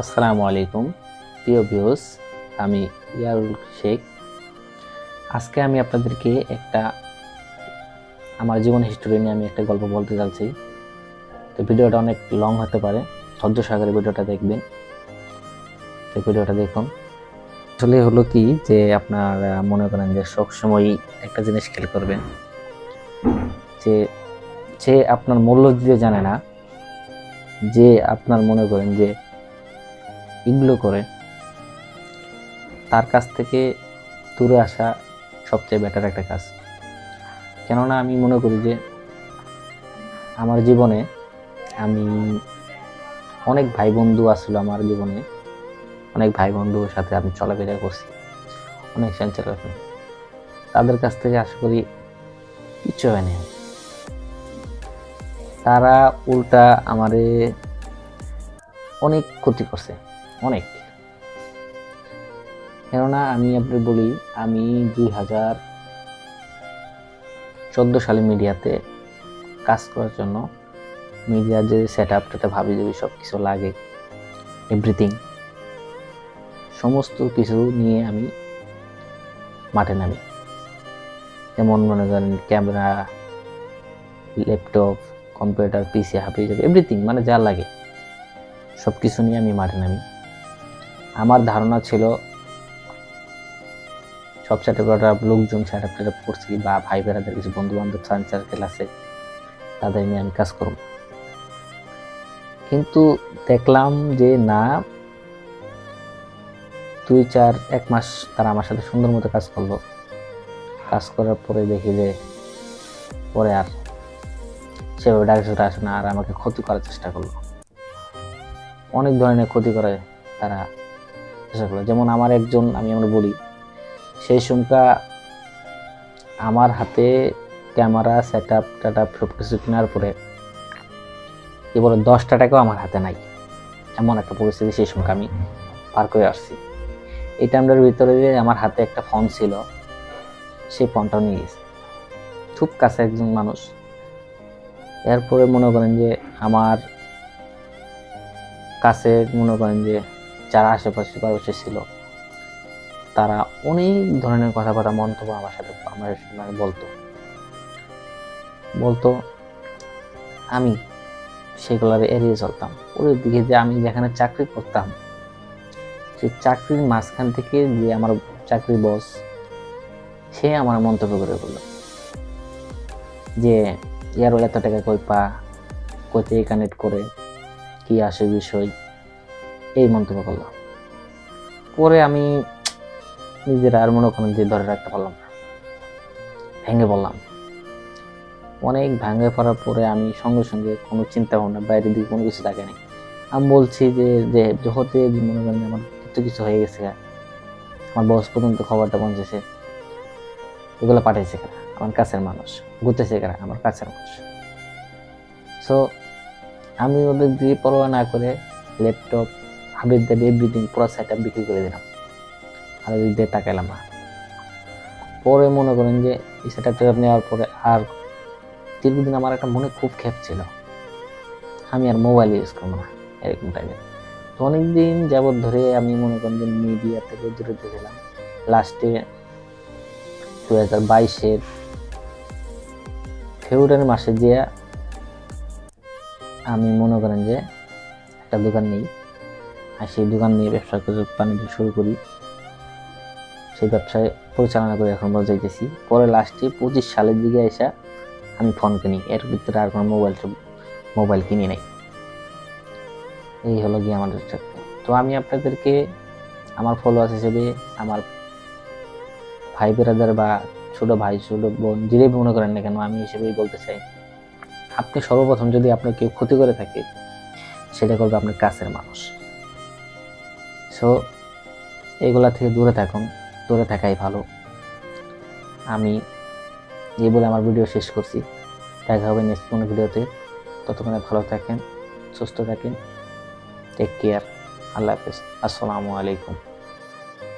আসসালামু আলাইকুম। প্রিয় ভিউস আমি ইয়ারুল শেখ। আজকে আমি আপনাদেরকে একটা আমার জীবন হিস্টোরি নিয়ে আমি একটা গল্প বলতে যাচ্ছি। তো ভিডিওটা অনেক লং হতে পারে। ধৈর্য সাগরে ভিডিওটা দেখবেন। তো ভিডিওটা দেখুন। আসলে হলো কি যে আপনার মনে করেন যে সবসময় একটা জিনিস খেয়াল করবেন। যে সে আপনার মূল্য দিতে জানে না। যে আপনার মনে করেন যে এগুলো করে, তার কাছ থেকে দূরে আসা সবচেয়ে বেটার একটা কাজ। কেননা আমি মনে করি যে, আমার জীবনে আমি অনেক ভাই বন্ধু আসলো আমার জীবনে, অনেক ভাই বন্ধুর সাথে আমি চলাফেরা করছি, অনেক সঞ্চার তাদের কাছ থেকে আশা করি কিচ্ছু হয়নি তারা উল্টা আমারে অনেক ক্ষতি করছে। অনেক। কেননা আমি আপনি বলি, আমি দুই হাজার চোদ্দ সালে মিডিয়াতে কাজ করার জন্য মিডিয়ার যে সেট আপটাতে ভাবি যদি সব কিছু লাগে এভরিথিং সমস্ত কিছু নিয়ে আমি মাঠে নামি। যেমন মনে করেন, ক্যামেরা ল্যাপটপ কম্পিউটার পিসি যাবে এভরিথিং মানে যা লাগে সব কিছু নিয়ে আমি মাঠে নামি। আমার ধারণা ছিল সব সেট আপ লোকজন সেট আপ টেট করছি বা ভাই বেড়াদের কিছু বন্ধু বান্ধব ফ্রেন্ড সার্কেল আছে, তাদের নিয়ে আমি কাজ করব। কিন্তু দেখলাম যে না, দুই চার এক মাস তারা আমার সাথে সুন্দর মতো কাজ করল। কাজ করার পরে দেখি যে পরে আর সেভাবে ডাকতে আসে না আর আমাকে ক্ষতি করার চেষ্টা করল। অনেক ধরনের ক্ষতি করে তারা চেষ্টা করল, যেমন আমার একজন, আমি আমরা বলি, সেই সময়কা আমার হাতে ক্যামেরা সেট আপ টাট আপ সব কিছু কেনার পরে কি বলে, দশটা টাকাও আমার হাতে নাই। এমন একটা পরিস্থিতি সেই সময় আমি পার করে আসছি। এই টাইমটার ভিতরে যে আমার হাতে একটা ফোন ছিল, সেই ফোনটাও নিয়ে গেছে। খুব কাছে একজন মানুষ। এরপরে মনে করেন যে, আমার কাছে মনে করেন যে যারা আশেপাশে পাশে ছিল, তারা অনেক ধরনের কথাবার্তা মন্তব্য আমার সাথে আমার সাথে বলতো। বলতো, আমি সেগুলার এড়িয়ে চলতাম। ওর দিকে যে আমি যেখানে চাকরি করতাম সেই চাকরির মাঝখান থেকে যে আমার চাকরির বস সে আমার মন্তব্য করে বলল। যে ইয়ার এত টাকা কই পা? কইতে কানেক্ট করে, কি আসে বিষয়? এই মন্তব্য করল পরে আমি নিজের আর মনে যে ধরে রাখতে পারলাম না। ভেঙে বললাম অনেক ভেঙে পড়ার পরে আমি সঙ্গে সঙ্গে কোনো চিন্তা ভাবনা বাইরের দিকে কোনো কিছু লাগে নাই। আমি বলছি যে যে যহতে মনে করেন আমার কিছু কিছু হয়ে গেছে আমার বস পর্যন্ত খবরটা পৌঁছেছে। এগুলো পাঠাইছে কারা? আমার কাছের মানুষ। ঘুরতেছে কারা? আমার কাছের মানুষ। সো আমি ওদের দিয়ে পরোয়া না করে ল্যাপটপ হাবির দেবে এভরিথিং পুরো সেট আপ বিক্রি করে দিলাম। আর ওই দিয়ে তাকাইলাম না। পরে মনে করেন যে এই সেট আপ নেওয়ার পরে আর দীর্ঘদিন আমার একটা মনে খুব ক্ষেপ ছিল। আমি আর মোবাইল ইউজ করব না, এরকম টাইপের তো অনেকদিন যাবৎ ধরে আমি মনে করেন যে মিডিয়া থেকে দূরে ছিলাম লাস্টে দু হাজার বাইশের ফেব্রুয়ারি মাসে যে আমি মনে করেন যে একটা দোকান নেই। আর সেই দোকান নিয়ে ব্যবসা করে বাণিজ্য শুরু করি। সেই ব্যবসায় পরিচালনা করে এখন যাইতেছি পরে লাস্টে পঁচিশ সালের দিকে এসে আমি ফোন কিনি। এর ভিতরে আর কোনো মোবাইল মোবাইল কিনি নাই। এই হলো গিয়ে আমাদের। তো আমি আপনাদেরকে আমার ফলোয়ার্স হিসেবে আমার ভাই বেরাদার বা ছোট ভাই, ছোট বোন যেটাই মনে করেন না কেন, আমি হিসেবেই বলতে চাই, আপনি সর্বপ্রথম যদি আপনার কেউ ক্ষতি করে থাকে, সেটা করবে আপনার কাছের মানুষ। সো, এগুলা থেকে দূরে থাকুন, দূরে থাকাই ভালো। আমি এই বলে আমার ভিডিও শেষ করছি। দেখা হবে নেক্সট কোনো ভিডিওতে। ততক্ষণে ভালো থাকেন, সুস্থ থাকেন। টেক কেয়ার আল্লাহ হাফেজ। আসসালামু আলাইকুম।